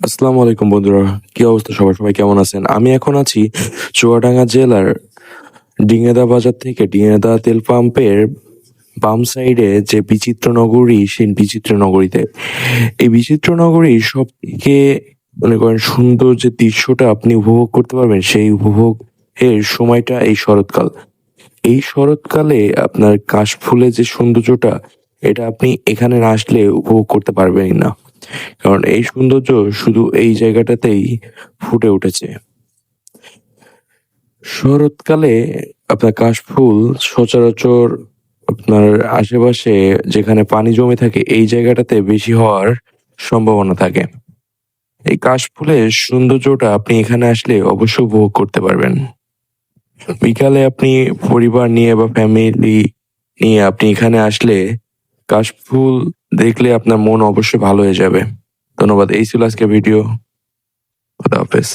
আসসালামু আলাইকুম বন্ধুরা, কি অবস্থা সবার? সবাই কেমন আছেন? আমি এখন আছি চুয়াডাঙ্গা জেলার ডিঙেদা বাজার থেকে ডিঙেদা তেল পাম্পের বাম সাইডে যে বিচিত্র নগরী, সেই বিচিত্র নগরীতে। এই বিচিত্র নগরী সব থেকে মনে করেন সুন্দর যে দৃশ্যটা আপনি উপভোগ করতে পারবেন, সেই উপভোগ এর সময়টা এই শরৎকাল। এই শরৎকালে আপনার কাশফুলের যে সৌন্দর্যটা, এটা আপনি এখানে আসলে উপভোগ করতে পারবেন না। কারণ এই সৌন্দর্য শুধু এই জায়গাটাতেই ফুটে উঠেছে। শরৎকালে আপনার কাশফুল, সচরাচর আপনার আশেপাশে যেখানে পানি জমে থাকে, এই জায়গাটাতে বেশি হওয়ার সম্ভাবনা থাকে। এই কাশফুলের সৌন্দর্যটা আপনি এখানে আসলে অবশ্যই উপভোগ করতে পারবেন। বিকালে আপনি পরিবার নিয়ে বা ফ্যামিলি নিয়ে আপনি এখানে আসলে কাশফুল দেখলে আপনার মন অবশ্যই ভালো হয়ে যাবে ধন্যবাদ এই ছিল আজকে ভিডিও খুদা হাফেজ